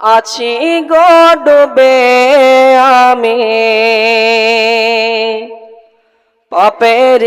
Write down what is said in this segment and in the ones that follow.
আছি গডবে আমি। পাপের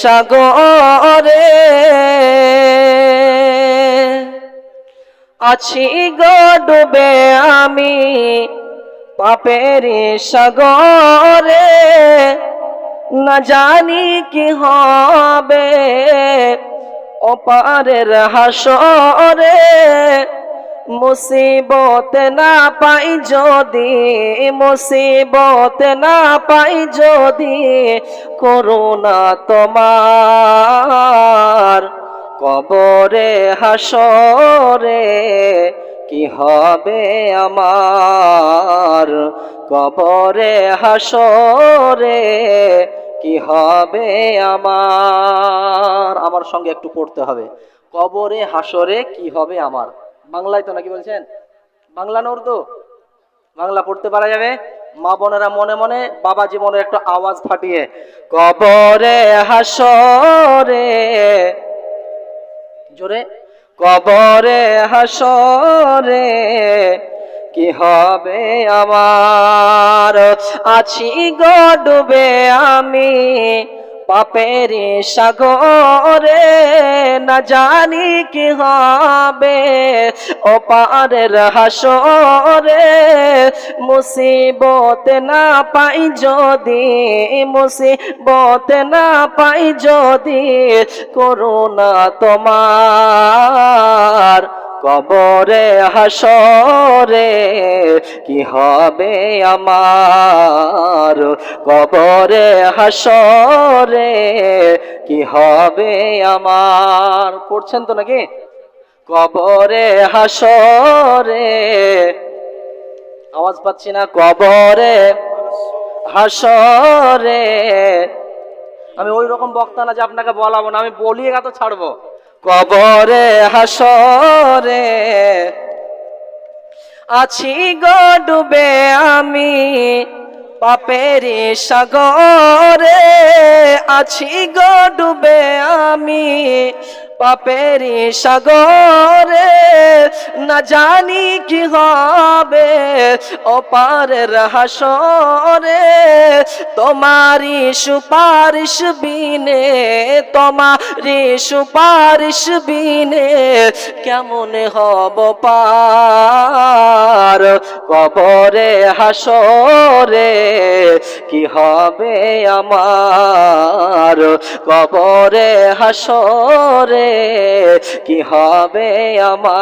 সাগরে আছি গডবে আমি। পাপের সাগরে না জানি কি হবে। ওপারের হাসরে মুসিবত না পাই যদি, মুসিবত না পাই যদি, করুণা তোমার কবরে, হাসরে, কি হবে আমার? কবরে, হাসরে, কি হবে আমার? আমার সঙ্গে একটু পড়তে হবে। কবরে, হাসরে, কি হবে আমার? বাংলায় তো নাকি বলছেন? বাংলা না উর্দু বাংলা পড়তে পারা যাবে। মা বোনেরা মনে মনে বাবা জীবনের একটা আওয়াজ ফাটিয়ে, কবরে হাসরে জোরে, কবরে হাসরে কি হবে আমার? আছি গডবে আমি। পাপের সাগরে না জানি কি হবে। ও পারের হাসরে মুসিবত না পাই যদি, মুসিবত না পাই যদি, করুণা তোমার। কবরে হাসরে কি হবে আমার? কবরে হাসরে কি হবে আমার? পড়ছেন তো নাকি? কবরে হাসরে আওয়াজ পাচ্ছি না। কবরে হাসরে আমি ওই রকম বক্তা না যে আপনাকে বলাবো না, আমি বলিয়ে তো ছাড়বো। কবরে হাসরে আছি গো ডুবে আমি পাপের সাগরে। আছি গো ডুবে আমি পাপের সাগরে। না জানি কি হবে ওপারের হাসরে। তোমারি সুপারিশ বিনে তোমারি সুপারিশ বিনে কেমন হব পার? কবরে, হাসরে কি হবে আমার? কবরে, হাসরে কি হবে আমার?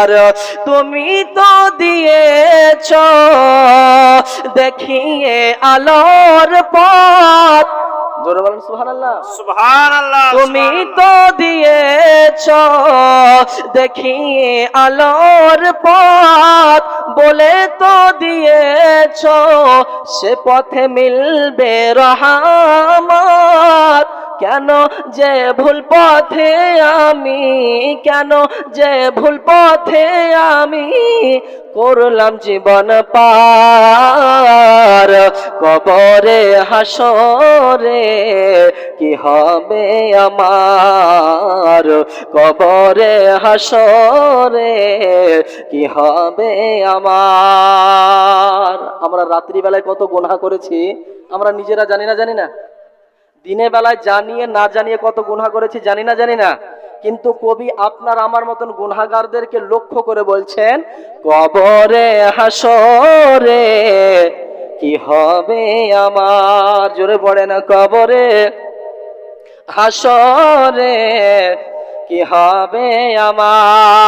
আর তুমি তো দিয়েছ দেখিয়ে আলোর পথ। জোরে বলেন সুবহানাল্লাহ। সুবহানাল্লাহ তুমি তো দিয়েছ দেখিয়ে আলোর পথ। বলে তো দিয়েছ সে পথে মিলবে রহমত। কেন যে ভুল পথে আমি, কেন যে ভুল পথে আমি করলাম জীবন পার, কবরে, হাসরে কি হবে আমার? কবরে, হাসরে কি হবে আমার? আমরা রাত্রিবেলায় কত গোনা করেছি, আমরা নিজেরা জানি না জানি না? দিনের বেলায় জানিয়ে না জানিয়ে কত গুনাহ করেছি জানি না জানি না। কিন্তু কবি আপনার আমার মতন গুনাহগারদেরকে লক্ষ্য করে বলছেন, কবরে হাসরে কি হবে আমার? জোরে পড়ে না কবরে হাসরে কি হবে আমার?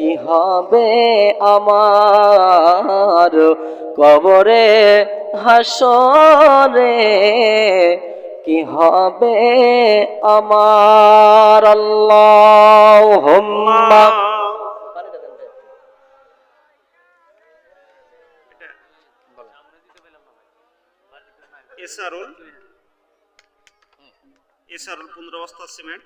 কি হবে আমার? কবরে হাসরে কি হবে আমার? আল্লাহ এসারুল এসারুল পনেরো বস্তা সিমেন্ট।